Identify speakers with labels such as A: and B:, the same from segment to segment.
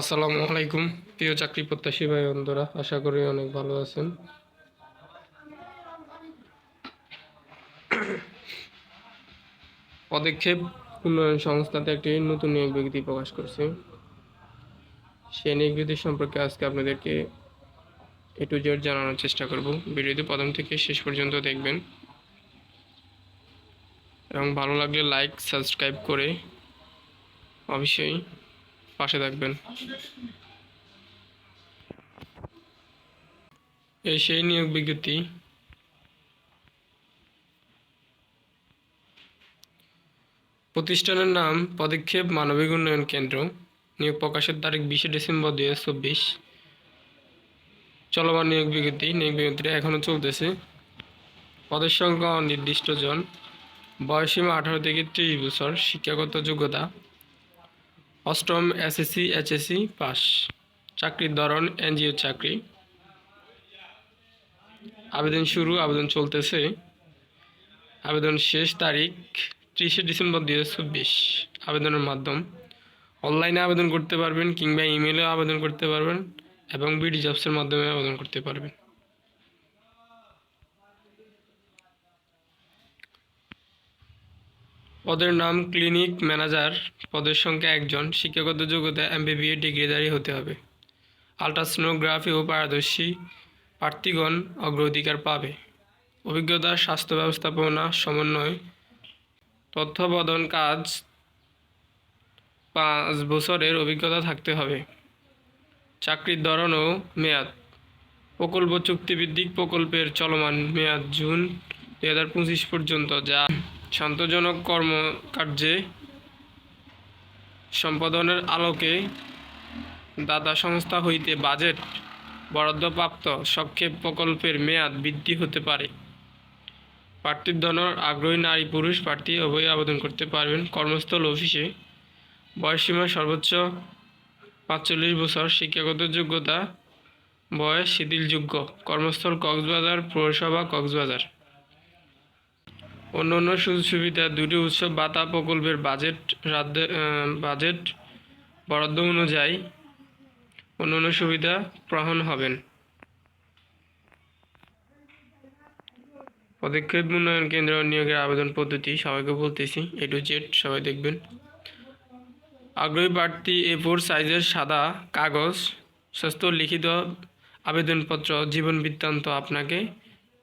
A: আসসালামু আলাইকুম, প্রিয় চাকরি প্রত্যাশী ভাই বন্ধুরা, আশা করি অনেক ভালো আছেন। পদক্ষেপ উন্নয়ন সংস্থাতে একটি নতুন নিয়োগ বিজ্ঞপ্তি প্রকাশ করছে। সেই নিয়োগ বিজ্ঞপ্তি সম্পর্কে আজকে আপনাদেরকে এ টু জেড জানানোর চেষ্টা করব। ভিডিওটি প্রথম থেকে শেষ পর্যন্ত দেখবেন। এবং ভালো লাগলে লাইক, সাবস্ক্রাইব করে অবশ্যই পাশে থাকবেন। এই সেই নিয়োগ বিজ্ঞপ্তি। প্রতিষ্ঠানের নাম পদক্ষেপ মানবিক উন্নয়ন কেন্দ্র। নিয়োগ প্রকাশের তারিখ বিশে ডিসেম্বর দুই হাজার চব্বিশ। চলমান নিয়োগ বিজ্ঞপ্তি, নিয়োগ বিজ্ঞপ্তিটা এখনও চলতেছে। পদের সংখ্যা নির্দিষ্ট জন। বয়সীমা আঠারো থেকে ত্রিশ বছর। শিক্ষাগত যোগ্যতা অষ্টম এসএসসি এইচএসসি পাস। চাকরির ধরন, এনজিও চাকরি। আবেদন শুরু, আবেদন চলতেছে। আবেদন শেষ তারিখ ত্রিশে ডিসেম্বর দুই হাজার চব্বিশ। আবেদনের মাধ্যম। অনলাইনে আবেদন করতে পারবেন কিংবা ইমেলে আবেদন করতে পারবেন এবং বিডি জবসের মাধ্যমে আবেদন করতে পারবেন। পদের নাম ক্লিনিক ম্যানেজার। পদের সংখ্যা একজন। শিক্ষাগত যোগ্যতা, এমবিবিএ ডিগ্রিধারী হতে হবে। আলট্রাসোনোগ্রাফি ও পারদর্শী প্রার্থীগণ অগ্রাধিকার পাবে। অভিজ্ঞতা, স্বাস্থ্য ব্যবস্থাপনা, সমন্বয় তত্ত্বাবধান কাজ পাঁচ বছরের অভিজ্ঞতা থাকতে হবে। চাকরির ধরন ও মেয়াদ। প্রকল্প চুক্তিভিত্তিক প্রকল্পের চলমান মেয়াদ জুন দু হাজার পঁচিশ পর্যন্ত, যা শান্তজনক কর্মকার্যে সম্পাদনের আলোকে দাতা সংস্থা হইতে বাজেট বরাদ্দপ্রাপ্ত সক্ষেপ প্রকল্পের মেয়াদ বৃদ্ধি হতে পারে। প্রার্থীর ধরনের আগ্রহী নারী পুরুষ প্রার্থী উভয় আবেদন করতে পারবেন। কর্মস্থল অফিসে বয়সসীমা সর্বোচ্চ পাঁচচল্লিশ বছর, শিক্ষাগত যোগ্যতা বয়স শিথিলযোগ্য। কর্মস্থল কক্সবাজার পৌরসভা কক্সবাজার। অন্যান্য সুযোগ সুবিধা দুটি উৎসব ভাতা প্রকল্পের বাজেট রাজ্যে বাজেট বরাদ্দ অনুযায়ী অন্যান্য সুবিধা গ্রহণ হবেন। পদক্ষেপ উন্নয়ন কেন্দ্র নিয়োগের আবেদন পদ্ধতি সবাইকে বলতেছি এ টু জেড সবাই দেখবেন। আগ্রহী প্রার্থী এ ফোর সাইজের সাদা কাগজ, স্বাস্থ্য লিখিত আবেদনপত্র, জীবন বৃত্তান্ত আপনাকে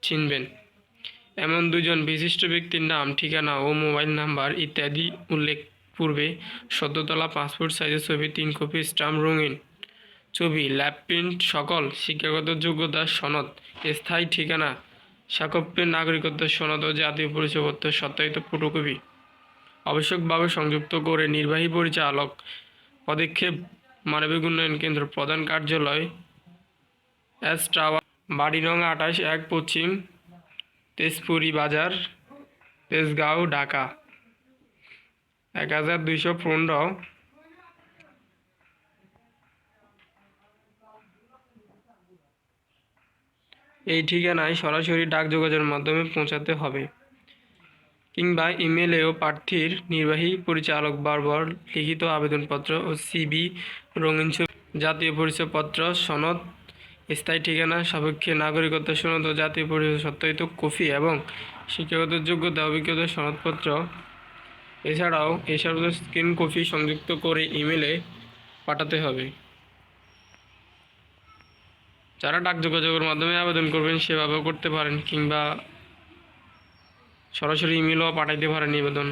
A: চিনবেন। এমন দুজন বিশিষ্ট ব্যক্তির নাম, ঠিকানা ও মোবাইল নাম্বার ইত্যাদি উল্লেখ পূর্বে সদ্যতলা পাসপোর্ট সাইজের ছবি, তিন কপি স্টাম্প রঙিন ছবি, ল্যাব প্রিন্ট সকল শিক্ষাগত যোগ্যতা সনদ, স্থায়ী ঠিকানা সাকপ্যের নাগরিকত্ব সনদ ও জাতীয় পরিচয়পত্র সত্যায়িত ফটোকপি। আবশ্যকভাবে সংযুক্ত করে নির্বাহী পরিচালক পদক্ষেপ, মানবিক উন্নয়ন কেন্দ্র প্রধান কার্যালয়, এস টাওয়ার, বাড়ি নং আঠাশ এক পশ্চিম তেজপুরি বাজার, তেজগাঁও, ঢাকা। এক হাজার দুইশো পনেরো। এই ঠিকানায় সরাসরি ডাক যোগাযোগের মাধ্যমে পৌঁছাতে হবে কিংবা ইমেলেও প্রার্থীর নির্বাহী পরিচালক বারবার লিখিত আবেদনপত্র ও সিবি রঙিন জাতীয় পরিচয়পত্র, সনদ স্থায়ী ঠিকানা, সাপেক্ষে নাগরিকত্ব সনদ ও জাতীয় পরিচয় সত্যায়িত কপি এবং শিক্ষাগত যোগ্যতা, অভিজ্ঞতা, সনদপত্র। এছাড়াও এসব স্ক্রিন কপি সংযুক্ত করে ইমেলে পাঠাতে হবে। যারা ডাক যোগাযোগের মাধ্যমে আবেদন করবেন সেভাবেও করতে পারেন কিংবা সরাসরি ইমেলও পাঠাইতে পারেন নিবেদন।